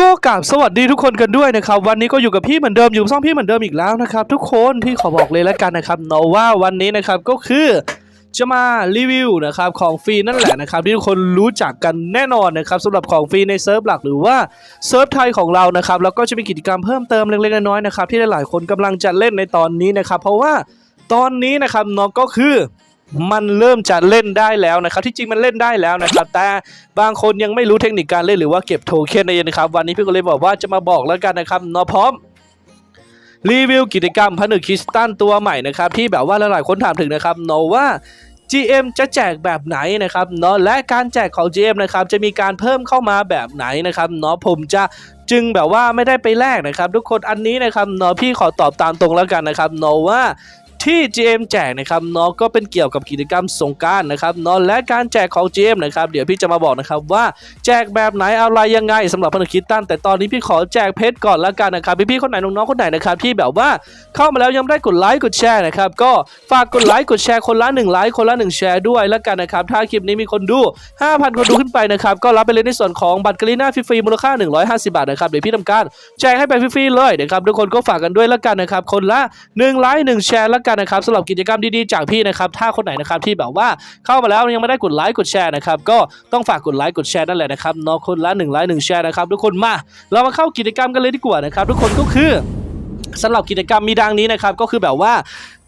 ก็กราบสวัสดีทุกคนกันด้วยนะครับ วันนี้ก็อยู่กับพี่เหมือนเดิมอยู่กับช่องพี่เหมือนเดิมอีกแล้วนะครับ ทุกคนที่ขอบอกเลยแล้วกันนะครับเนาะว่าวันนี้นะครับก็คือจะมารีวิวนะครับของฟรีนั่นแหละนะครับที่ทุกคนรู้จักกันแน่นอนนะครับสำหรับของฟรีในเซิร์ฟหลักหรือว่าเซิร์ฟไทยของเรานะครับแล้วก็จะมีกิจกรรมเพิ่มเติมเล็กๆน้อยๆนะครับที่หลายๆคนกำลังจะเล่นในตอนนี้นะครับเพราะว่าตอนนี้นะครับเนาะก็คือ มันเริ่มจะเล่นได้แล้วนะครับ ที่จริงมันเล่นได้แล้วนะครับ แต่บางคนยังไม่รู้เทคนิคการเล่นหรือว่าเก็บโทเค็นในเย็นนะครับ วันนี้พี่ก็เลยบอกว่าจะมาบอกแล้วกันนะครับเนาะพร้อมรีวิวกิจกรรมผนึกคริสตันตัวใหม่นะครับที่แบบว่าหลายๆคนถามถึงนะครับเนาะว่า GM จะแจกแบบไหนนะครับเนาะและการแจกของ GM นะครับจะมีการเพิ่มเข้ามาแบบไหนนะครับเนาะผมจะจึงแบบว่าไม่ได้ไปแลกนะครับ ทุกคนอันนี้นะครับเนาะพี่ขอตอบตามตรงแล้วกันนะครับเนาะว่า ที่ GM แจกนะครับเนาะก็เป็นเกี่ยวกับกิจกรรมสงการนะครับเนาะและการแจกของ GM นะครับเดี๋ยวพี่จะมาบอกนะครับว่าแจกแบบไหนอะไรยังไงสำหรับพนักคิดตั้นแต่ตอนนี้พี่ขอแจกเพชรก่อนละกันนะครับพี่ๆคนไหนน้องๆคนไหนนะครับที่แบบว่าเข้ามาแล้วยังไม่ได้กดไลค์กดแชร์นะครับก็ฝากกดไลค์กดแชร์คนละ1ไลค์คนละ1แชร์ด้วยละกันนะครับถ้าคลิปนี้มีคนดู 5,000 คนดูขึ้นไปนะครับก็รับไปเลยในส่วนของบัตรกรีน่าฟรีๆมูลค่า 150 บาทนะครับเดี๋ยวพี่ทำการแจกให้ไปฟรีๆเลยนะครับทุกคนก็ฝากกันด้วยละกันนะครับคนละ1ไลค์1แชร์ละกันนะครับสำหรับกิจกรรมดีๆจากพี่นะครับถ้าคนไหนนะครับที่แบบว่าเข้ามาแล้วยังไม่ได้กดไลค์กดแชร์นะครับก็ต้องฝากกดไลค์กดแชร์นั่นแหละนะครับเนาะคนละ1ไลค์1แชร์นะครับทุกคนมาเรามาเข้ากิจกรรมกันเลยดีกว่านะครับทุกคนก็คือสำหรับกิจกรรมมีดังนี้นะครับก็คือแบบว่า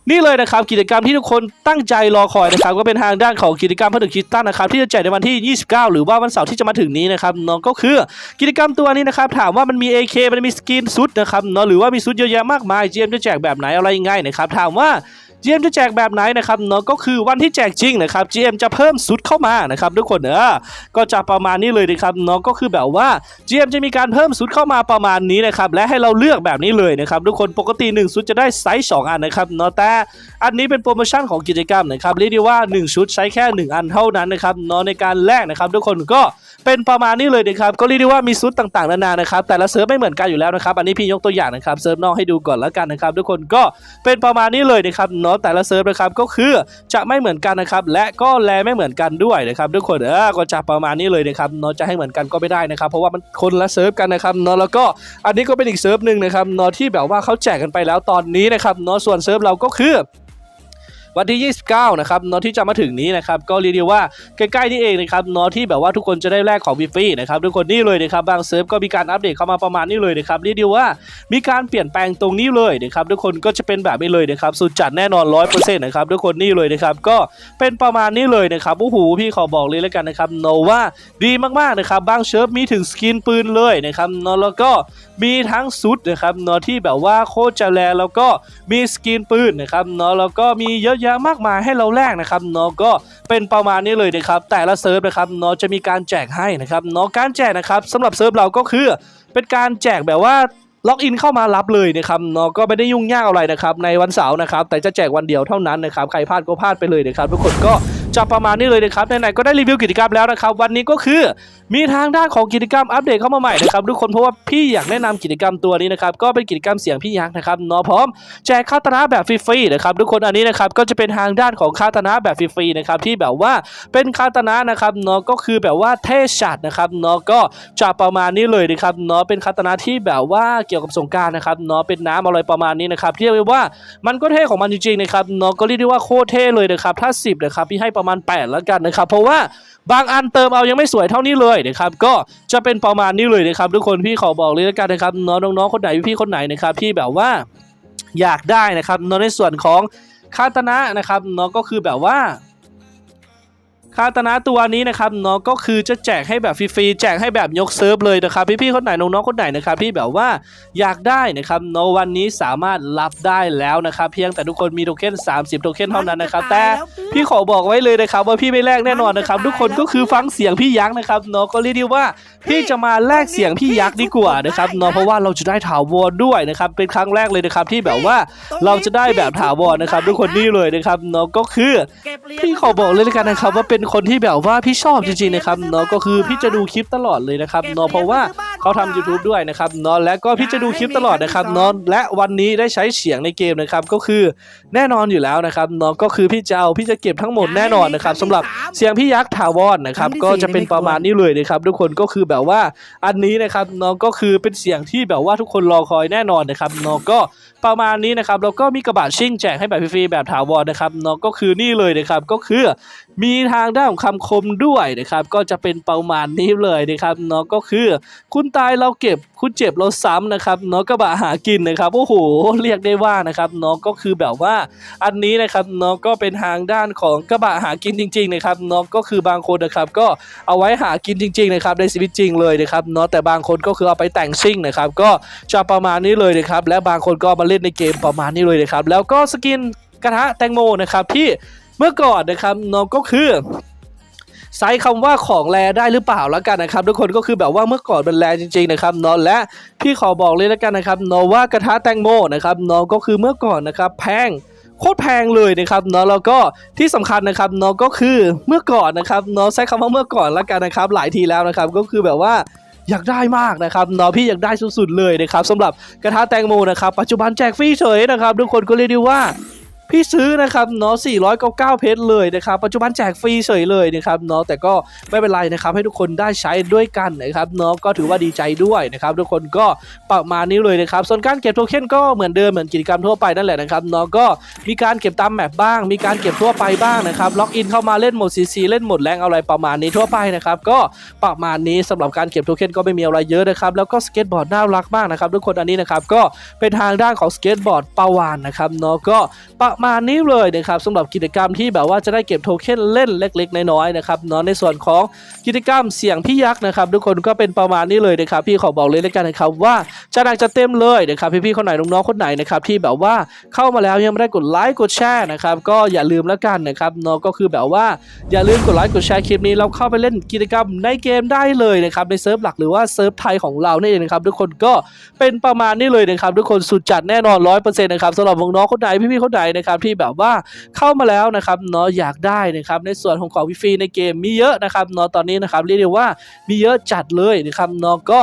นี่เลยนะครับกิจกรรมที่ทุกคนตั้งใจรอคอยนะครับก็เป็นทางด้านของกิจกรรมผนึกคิดตั้นนะครับที่จะแจกในวันที่ 29 หรือว่าวันเสาร์ที่จะมาถึงนี้นะครับน้องก็คือกิจกรรมตัวนี้นะครับถามว่ามันมี AK มันมีสกินซุดนะครับเนาะหรือว่ามีซุดเยอะแยะมากมาย GM จะแจกแบบไหนอะไรยังไงนะครับถามว่า GM จะแจกแบบไหนนะครับเนาะก็คือวันที่แจกจริงนะครับ GM จะเพิ่มซุดเข้ามานะครับทุกคนเออก็จะประมาณนี้เลยนะครับเนาะก็คือแบบว่า GM จะมีการเพิ่มซุดเข้ามาประมาณนี้นะครับและให้เราเลือกแบบนี้เลยนะครับทุกคนปกติ1ซุดจะได้ไซส์2อันนะครับเนาะแต่อันนี้เป็นโปรโมชั่นของกิจกรรมนะครับเรียกได้ว่า 1 ชุดใช้แค่ 1 อันเท่านั้นนะครับเนาะในการแลกนะครับ ทุกคนก็เป็นประมาณนี้เลยนะครับก็เรียกได้ว่ามีชุดต่างๆนานานะครับแต่ละเซิร์ฟไม่เหมือนกันอยู่แล้วนะครับอันนี้พี่ยกตัวอย่างนะครับเซิร์ฟนอกให้ดูก่อนแล้วกันนะครับทุกคนก็เป็นประมาณนี้เลยนะครับเนาะแต่ละเซิร์ฟนะครับก็คือจะไม่เหมือนกันนะครับและก็แลไม่เหมือนกันด้วยนะครับทุกคนเออก็จะประมาณนี้เลยนะครับเนาะจะให้เหมือนกันก็ไม่ได้นะครับเพราะว่ามันคนละเซิร์ฟกันนะครับเนาะแล้วก็อันนี้ก็เป็นอีกเซิร์ฟหนึ่งนะครับเนาะที่แบบว่าเขาแจกกันไปแล้วตอนนี้นะครับเนาะส่วนเซิร์ฟเราก็คือ วันที่ 29 นะครับนาะที่จะมาถึงนี้นะครับก็เรียกได้ว่าใกล้ๆนี่เองนะครับนาะที่แบบว่าทุกคนจะได้แลกของฟรีๆนะครับทุกคนนี่เลยนะครับบางเซิร์ฟก็มีการอัปเดตเข้ามาประมาณนี้เลยนะครับเรียกได้ว่ามีการเปลี่ยนแปลงตรงนี้เลยนะครับทุกคนก็จะเป็นแบบนี้เลยนะครับสุดจัดแน่นอน 100%นะครับทุกคนนี่เลยนะครับก็เป็นประมาณนี้เลยนะครับโอ้โหพี่ขอบอกเลยแล้วกันนะครับโนว่าดีมากๆนะครับบางเซิร์ฟมีถึงสกินปืนเลยนะครับนาะแล้วก็มีทั้งซุดนะครับนาะที่แบบว่าโคตรจะแลแล้วก็มีสกินปืนนะครับนาะแล้วก็มีเยอะยะมากมายให้เราแลกนะครับเนาะก็เป็นประมาณนี้เลยนะครับแต่ละเซิร์ฟนะครับเนาะจะมีการแจกให้นะครับเนาะการแจกนะครับสำหรับเซิร์ฟเราก็คือ เป็นการแจกแบบว่าล็อกอินเข้ามารับเลยนะครับเนาะก็ไม่ได้ยุ่งยากอะไรนะครับในวันเสาร์นะครับแต่จะแจกวันเดียวเท่านั้นนะครับใครพลาดก็พลาดไปเลยนะครับทุกคนก็ จะประมาณนี้เลยนะครับไหนๆก็ได้รีวิวกิจกรรมแล้วนะครับวันนี้ก็คือมีทางด้านของกิจกรรมอัปเดตเข้ามาใหม่นะครับทุกคนเพราะว่าพี่อยากแนะนำกิจกรรมตัวนี้นะครับก็เป็นกิจกรรมเสียงพี่ยักษ์นะครับเนาะพร้อมแจกคาตนะแบบฟรีๆนะครับทุกคนอันนี้นะครับก็จะเป็นทางด้านของคาตนะแบบฟรีๆนะครับที่แบบว่าเป็นคาตนะนะครับเนาะก็คือแบบว่าเทชัดนะครับเนาะก็จะประมาณนี้เลยนะครับเนาะเป็นคาตนะที่แบบว่าเกี่ยวกับสงกรารนะครับเนาะเป็นน้ำอะไรประมาณนี้นะครับที่เรียกว่ามันก็เท่ของมันจริงๆนะครับเนาะก็เรียกได้ว่าโคตรเท่เลยนะครับถ้า 10นะครับพี่ให้ประประมาณ 8 แล้วกันนะครับ เพราะว่าบางอันเติมเอายังไม่สวยเท่านี้เลยนะครับก็จะเป็นประมาณนี้เลยนะครับ ทุกคนพี่ขอบอกเลยแล้วกันนะครับน้องน้องๆคนไหนพี่คนไหนนะครับที่แบบว่าอยากได้นะครับในส่วนของคาตนะนะครับน้องก็คือแบบว่า คาตนะตัวนี้นะครับเนาะก็คือจะแจกให้แบบฟรีๆแจกให้แบบยกเซิร์ฟเลยนะครับพี่ๆคนไหนน้องๆคนไหนนะครับที่แบบว่าอยากได้นะครับเนาะวันนี้สามารถรับได้แล้วนะครับเพียงแต่ทุกคนมีโทเค็น30 โทเค็นเท่านั้นนะครับแต่พี่ขอบอกไว้เลยนะครับว่าพี่ไม่แลกแน่นอนนะครับทุกคนก็คือฟังเสียงพี่ยักษ์นะครับเนาะก็เรียกได้ว่าพี่จะมาแลกเสียงพี่ยักษ์ดีกว่านะครับเนาะเพราะว่าเราจะได้ถาวรด้วยนะครับเป็นครั้งแรกเลยนะครับที่แบบว่าเราจะได้แบบถาวรนะครับทุกคนนี่เลยนะครับเนาะก็คือพี่ขอบอกเลยแล้วกันนะครับว่าเป็นคนที่แบบว่าพี่ชอบจริงๆนะครับเนาะก็คือพี่จะดูคลิปตลอดเลยนะครับเนาะเพราะว่าเขาทำ YouTube ด้วยนะครับเนาะและก็พี่จะดูคลิปตลอดนะครับเนาะและวันนี้ได้ใช้เสียงในเกมนะครับก็คือแน่นอนอยู่แล้วนะครับเนาะก็คือพี่จะเอาพี่จะเก็บทั้งหมดแน่นอนนะครับสำหรับเสียงพี่ยักษ์ถาวรนะครับก็จะเป็นประมาณนี้เลยนะครับทุกคนก็คือแบบว่าอันนี้นะครับเนาะก็คือเป็นเสียงที่แบบว่าทุกคนรอคอยแน่นอนนะครับเนาะก็ ประมาณนี้นะครับแล้วก็มีกระบะชิ่งแจกให้แบบฟรีๆแบบถาวรนะครับเนาะก็คือนี่เลยนะครับก็คือมีทางด้านของคำคมด้วยนะครับก็จะเป็นประมาณนี้เลยนะครับเนาะก็คือ คุณตายเราเก็บ คุณเจ็บเราซ้ำนะครับเนาะกระบะหากินนะครับโอ้โหเรียกได้ว่านะครับเนาะก็คือแบบว่าอันนี้นะครับเนาะก็เป็นทางด้านของกระบะหากินจริงๆนะครับเนาะก็คือบางคนนะครับก็เอาไว้หากินจริงๆนะครับในชีวิตจริงเลยนะครับเนาะแต่บางคนก็คือเอาไปแต่งซิ่งนะครับก็จะประมาณนี้เลยนะครับและบางคนก็มาเล่นในเกมประมาณนี้เลยนะครับแล้วก็สกินกระทะแตงโมนะครับที่เมื่อก่อนนะครับน้องก็คือ ใช้คำว่าของแรได้หรือเปล่าแล้วกันนะครับ ทุกคนก็คือแบบว่าเมื่อก่อนเป็นแรจริงๆนะครับน้องและพี่ขอบอกเลยแล้วกันนะครับน้องว่ากระทะแตงโมนะครับน้องก็คือเมื่อก่อนนะครับแพงโคตรแพงเลยนะครับเนาะแล้วก็ที่สำคัญนะครับเนาะก็คือเมื่อก่อนนะครับเนาะใช้คำว่าเมื่อก่อนแล้วกันนะครับ หลายทีแล้วนะครับก็คือแบบว่าอยากได้มากนะครับเนาะพี่อยากได้สุดๆเลยนะครับสำหรับกระทะแตงโมนะครับปัจจุบันแจกฟรีเฉยนะครับทุกคนก็เรียกได้ว่า พี่ซื้อนะครับเนาะ499 เพชรเลยนะครับ ปัจจุบันแจกฟรีเฉยเลยนะครับเนาะแต่ก็ไม่เป็นไรนะครับให้ทุกคนได้ใช้ด้วยกันนะครับเนาะก็ถือว่าดีใจด้วยนะครับทุกคนก็ประมาณนี้เลยนะครับ ส่วนการเก็บโทเค็นก็เหมือนเดิมเหมือนกิจกรรมทั่วไปนั่นแหละนะครับเนาะก็มีการเก็บตามแมปบ้าง มีการเก็บทั่วไปบ้างนะครับล็อกอินเข้ามาเล่นหมดซีซีเล่นหมดแรงอะไรประมาณนี้ทั่วไปนะครับก็ประมาณนี้สำหรับการเก็บโทเค็นก็ไม่มีอะไรเยอะนะครับแล้วก็สเก็ตบอร์ดน่ารักมากนะครับทุกคนอันนี้นะครับก็เป็นทางด้านของสเก็ตบอร์ดปาวานนะครับเนาะก็ประมาณนี้เลยนะครับสำหรับกิจกรรมที่แบบว่าจะได้เก็บโทเค็นเล่นเล็ก ๆ น้อยๆนะครับเนาะในส่วนของกิจกรรมเสียงพี่ยักษ์นะครับทุกคนก็เป็นประมาณนี้เลยนะครับพี่ขอบอกเลยแล้วกันนะครับว่าจะดังจะเต็มเลยนะครับพี่ๆคนไหนน้องๆคนไหนนะครับที่แบบว่าเข้ามาแล้วยังไม่ได้กดไลค์กดแชร์นะครับก็อย่าลืมแล้วกันนะครับเนาะก็คือแบบว่าอย่าลืมกดไลค์กดแชร์คลิปนี้แล้วเข้าไปเล่นกิจกรรมในเกมได้เลยนะครับในเซิร์ฟหลักหรือว่าเซิร์ฟไทยของเรานี่เองนะครับทุกคนก็เป็นประมาณนี้เลยนะครับทุกคนสุดจัดแน่นอนร้อยเปอร์เซ็นต์นะครับสำหรับน้องๆคนไหนพี่ๆคนไหนนะครับที่แบบว่าเข้ามาแล้วนะครับเนาะอยากได้นะครับในส่วนของของฟรีๆในเกมมีเยอะนะครับเนาะตอนนี้นะครับเรียกได้ว่ามีเยอะจัดเลยนะครับเนาะก็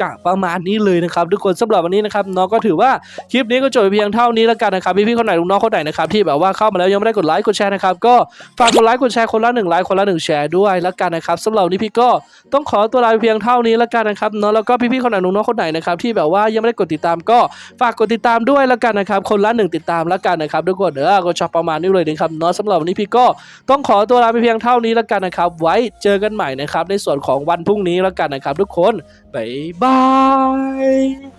จะประมาณนี้เลยนะครับทุกคนสำหรับวันนี้นะครับเนาะก็ถือว่าคลิปนี้ก็จบเพียงเท่านี้แล้วกันนะครับพี่ๆคนไหนน้องคนไหนนะครับที่แบบว่าเข้ามาแล้วยังไม่ได้กดไลค์กดแชร์นะครับก็ฝากกดไลค์กดแชร์คนละหนึ่งไลค์คนละหนึ่งแชร์ด้วยแล้วกันนะครับสำหรับนี้พี่ก็ต้องขอตัวลาไปเพียงเท่านี้แล้วกันนะครับเนาะแล้วก็พี่ๆคนไหนน้องคนไหนนะครับที่แบบว่ายังไม่ได้กดติดตามก็ฝากกดติดตามด้วยแล้วกันนะครับคนละหนึ่งติดตามแล้วกันนะครับทุกคนเออก็ชอบประมาณนี้เลยนะครับเนาะสำหรับวันนี้พี่ก็ต้องขอตัวลาไปเพียงเท่านี้แล้วกันนะครับ ไว้เจอกันใหม่นะครับในส่วนของวันพรุ่งนี้แล้วกันนะครับ ทุกคนบ๊ายบาย Bye.